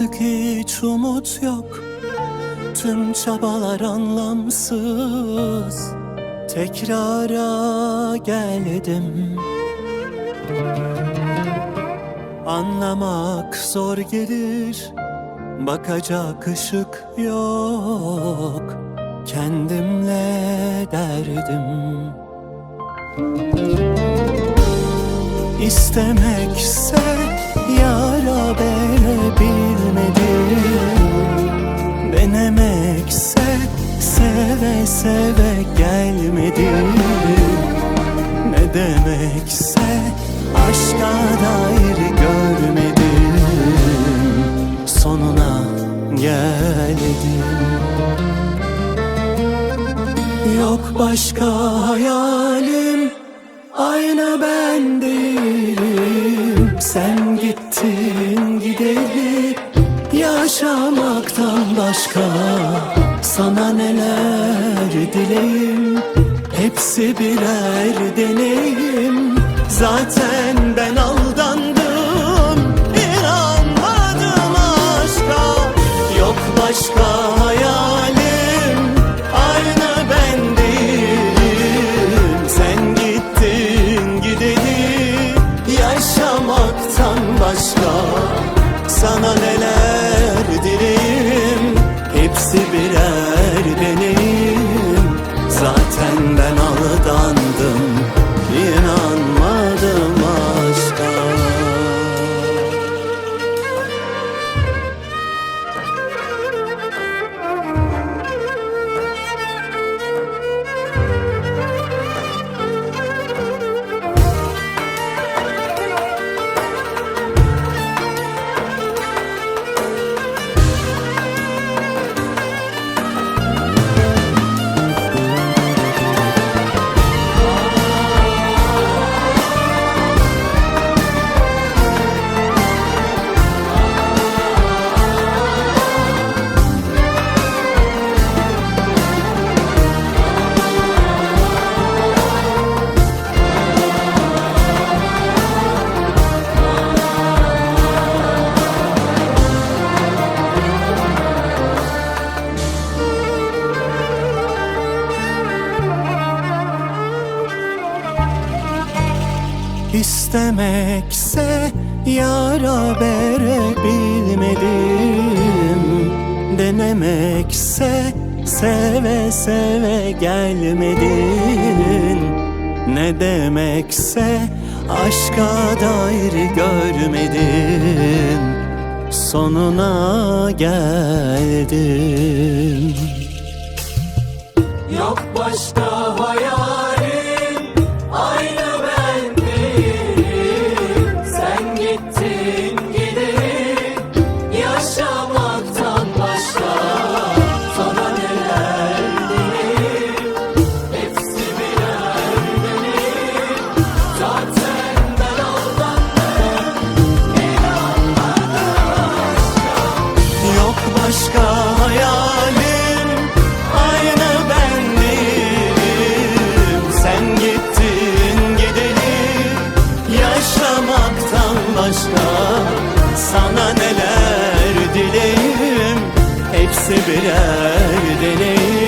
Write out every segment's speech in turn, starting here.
Artık hiç umut yok. Tüm çabalar anlamsız. Tekrara geldim. Anlamak zor gelir. Bakacak ışık yok. Kendimle derdim. İstemekse yara verebilmedim Denemekse seve seve gelmedim Ne demekse aşka dair görmedim Sonuna geldim Yok başka hayalim Aynı ben değilim. Sen gideli Yaşamaktan başka Sana neler dileyim? Hepsi birer deneyim. Zaten ben aldandım İnanmadım aşka. Yok başka hayalim Aynı ben Sen gittin gideli Yaşamaktan başka Sana neler Denemekse seve seve gelmedin. Ne demekse aşka dair görmedim Sonuna geldim Yok başka başka Sana neler dileyim Hepsi birer deneyim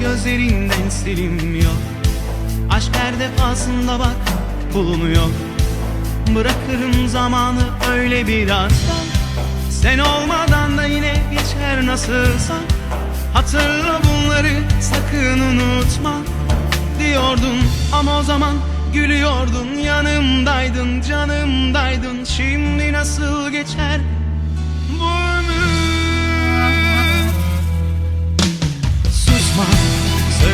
Gözlerinden silinmiyor. Aşk her defasında bak bulunuyor. Bırakırım zamanı öyle biraz Sen olmadan da yine geçer nasılsa. Hatırla bunları sakın unutma. Diyordun ama o zaman gülüyordun. Yanımdaydın canımdaydın. Şimdi nasıl geçer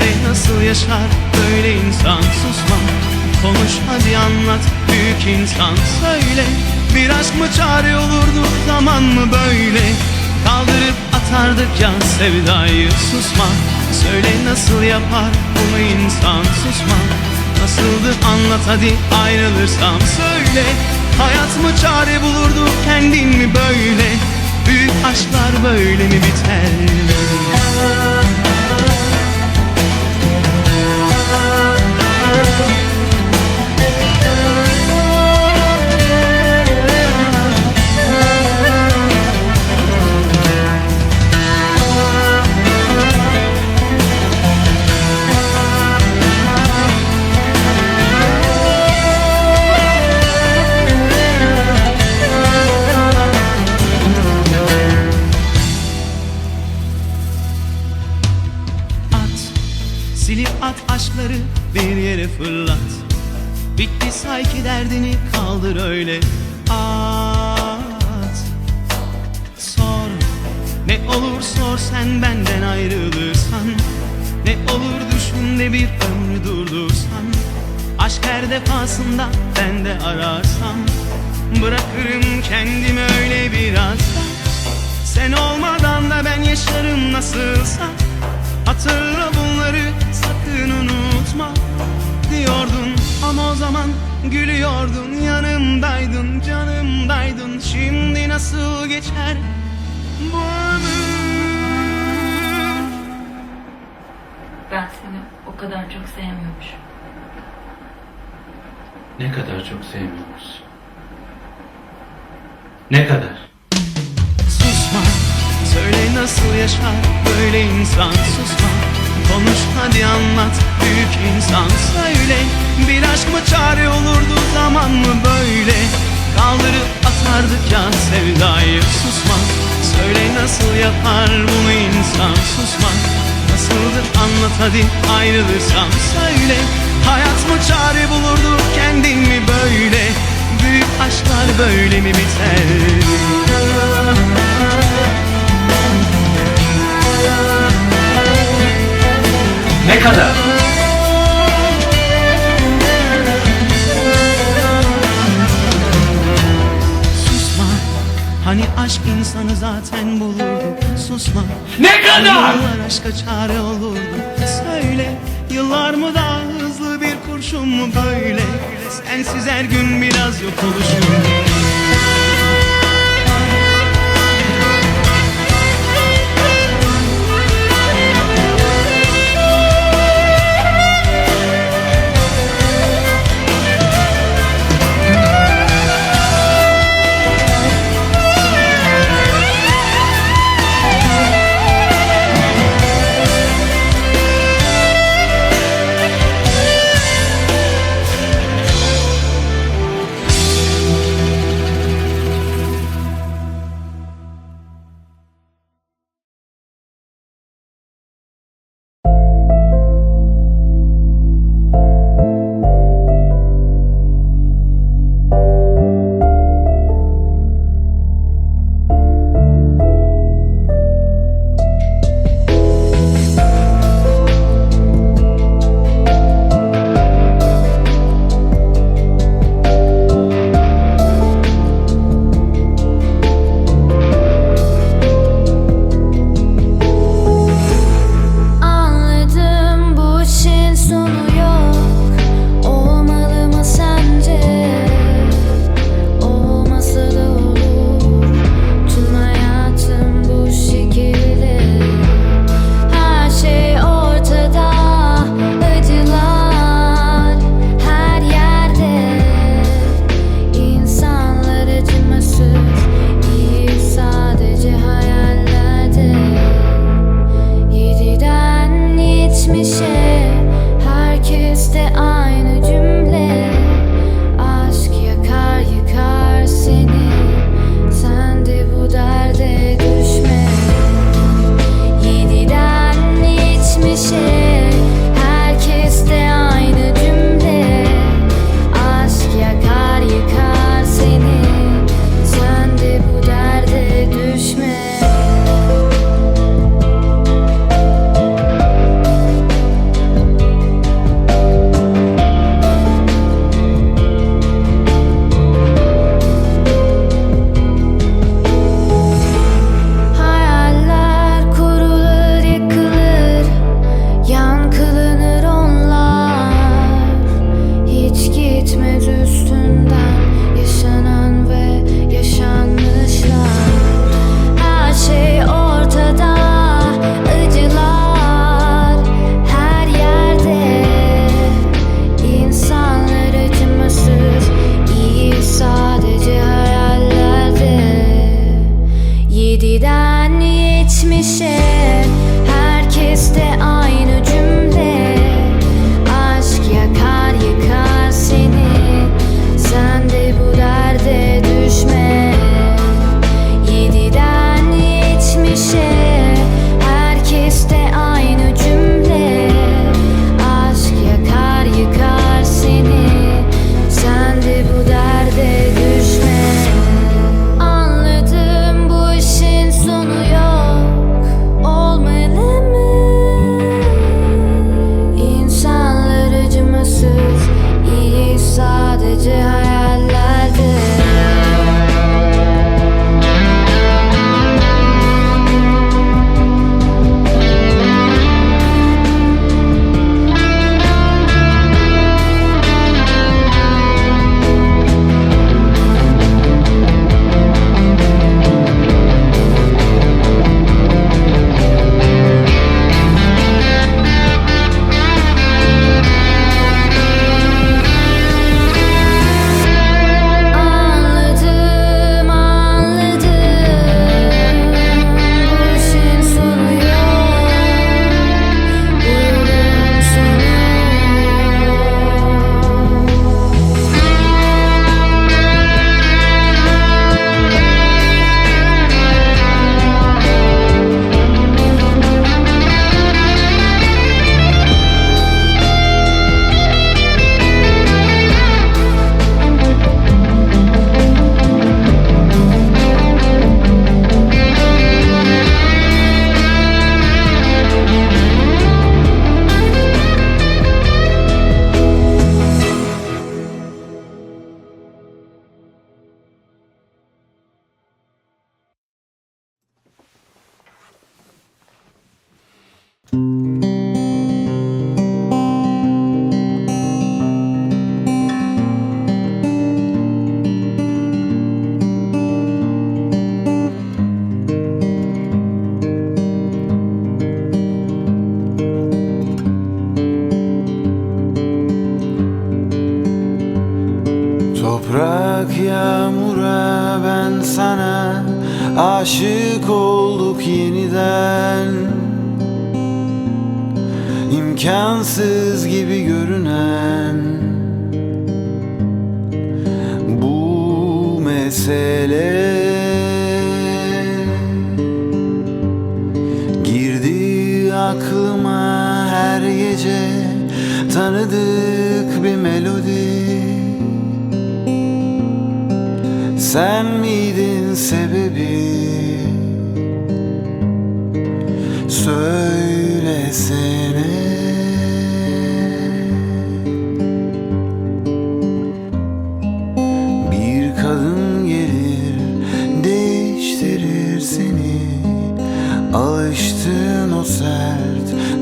Söyle nasıl yaşar? Böyle insan Susma. Konuş hadi anlat. Büyük insan Söyle. Bir aşk mı çare olurdu? Zaman mı böyle? Kaldırıp atardık ya sevdayı. Susma. Söyle nasıl yapar? Bunu insan Susma. Nasıldı anlat hadi ayrılırsam söyle. Hayat mı çare bulurdu? Kendin mi böyle? Büyük aşklar böyle mi biter kaldır öyle At. Sor Ne olur sor sen benden ayrılırsan. Ne olur düşün de bir ömrü durdursan. Aşk her defasında ben de ararsam. Bırakırım kendimi öyle birazdan sen olmadan da ben yaşarım nasılsa. Hatırla bunları sakın unutma. Diyordun ama o zaman gülüyordun Yanımdaydın canımdaydın Şimdi nasıl geçer bu ömür Ben seni o kadar çok sevmiyormuşum. Ne kadar çok sevmiyoruz. Ne kadar? Susma Söyle nasıl yaşar böyle insan Susma Konuş hadi anlat. Büyük insan Söyle. Bir aşk mı çare olurdu zaman mı böyle? Kaldırıp atardık ya sevdayı Susma. Söyle nasıl yapar bunu insan Susma. Nasıldır anlat hadi ayrılırsam söyle. Hayat mı çare bulurdu kendin mi böyle? Büyük aşklar böyle mi biter Yıllar aşka çare olurdu Söyle Yıllar mı daha hızlı bir kurşun mu böyle? Sensiz her gün biraz yok oluşum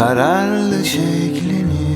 kararlı şeklini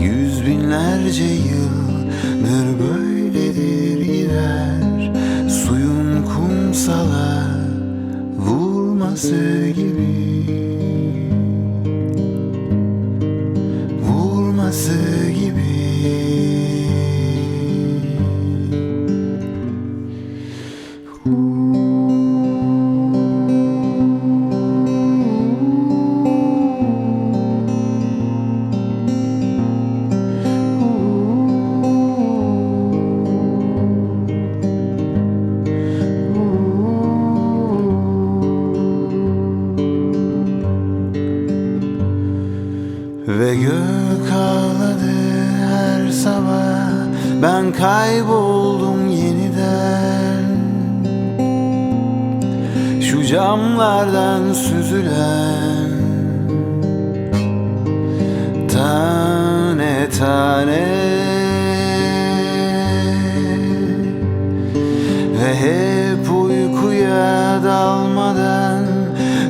Yüz binlerce yıldır böyledir gider Suyun kumsala vurması Ben kayboldum yeniden. Şu camlardan süzülen Tane tane. Ve hep uykuya dalmadan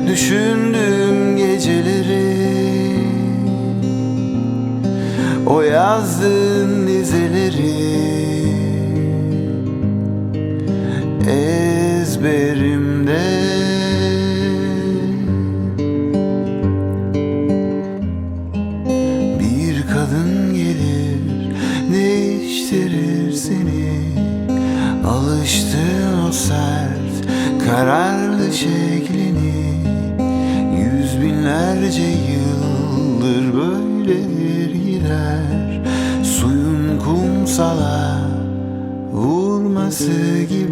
Düşündüğüm geceleri O yazdığın ezberimde. Bir kadın gelir değiştirir seni? Alıştığın o sert kararlı şeklini Yüz binlerce yıldır böyledir gider. Suyun kumsala vurması gibi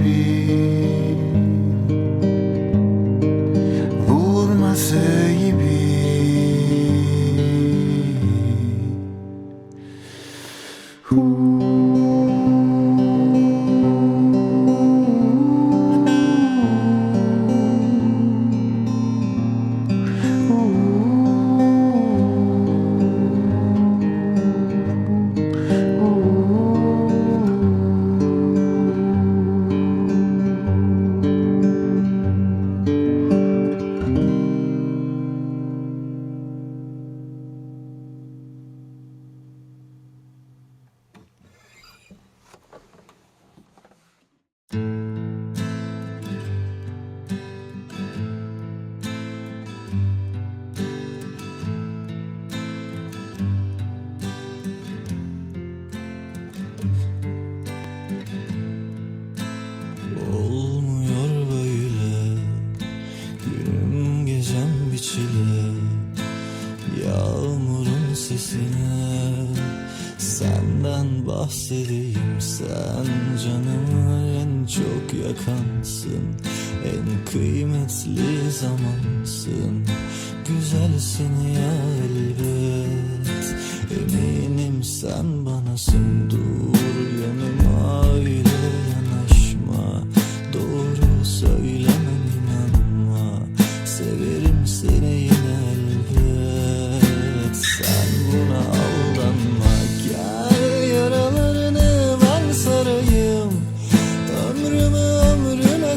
çıkansın En kıymetli zamansın. Güzelsin ya elbet. Eminim sen banasın Dur yanıma öyle yanaşma. Doğru söylemem inanma. Severim seni yine elbet. Sen buna aldanma. Gel yaralarını ben sarayım. Ömrümü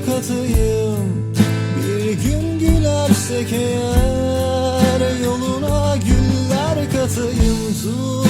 katıyım Bir gün gülersek eğer Yoluna güller katıyım tut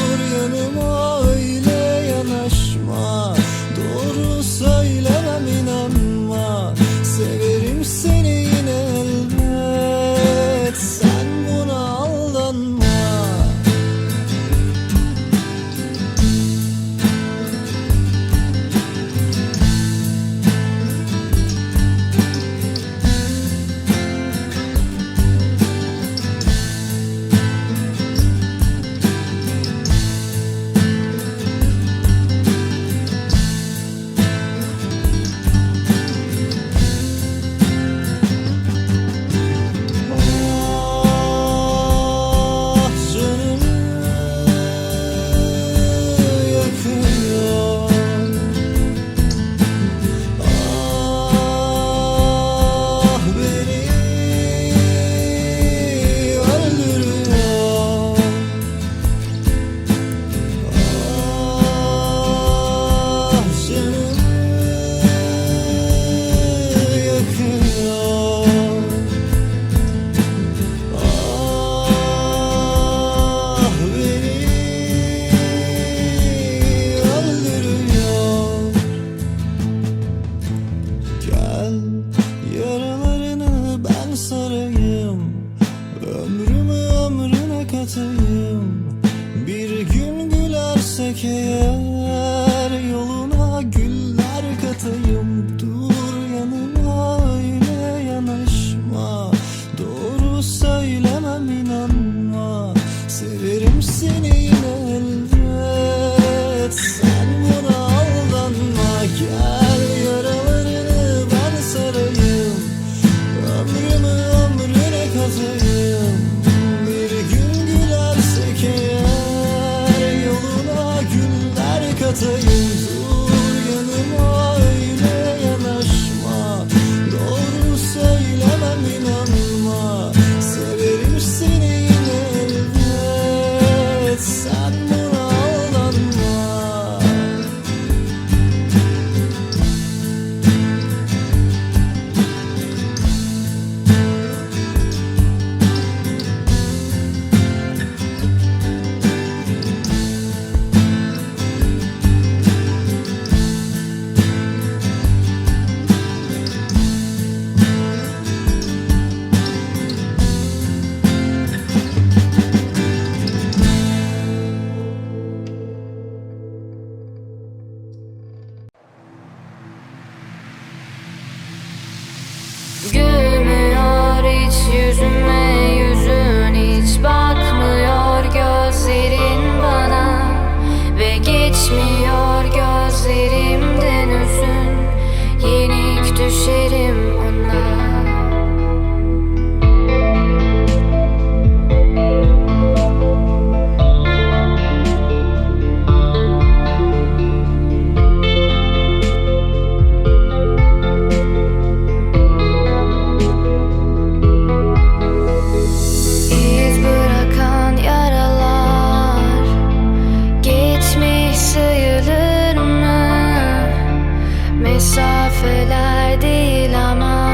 mesafeler değil ama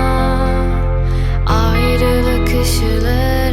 Ayrılık ışılı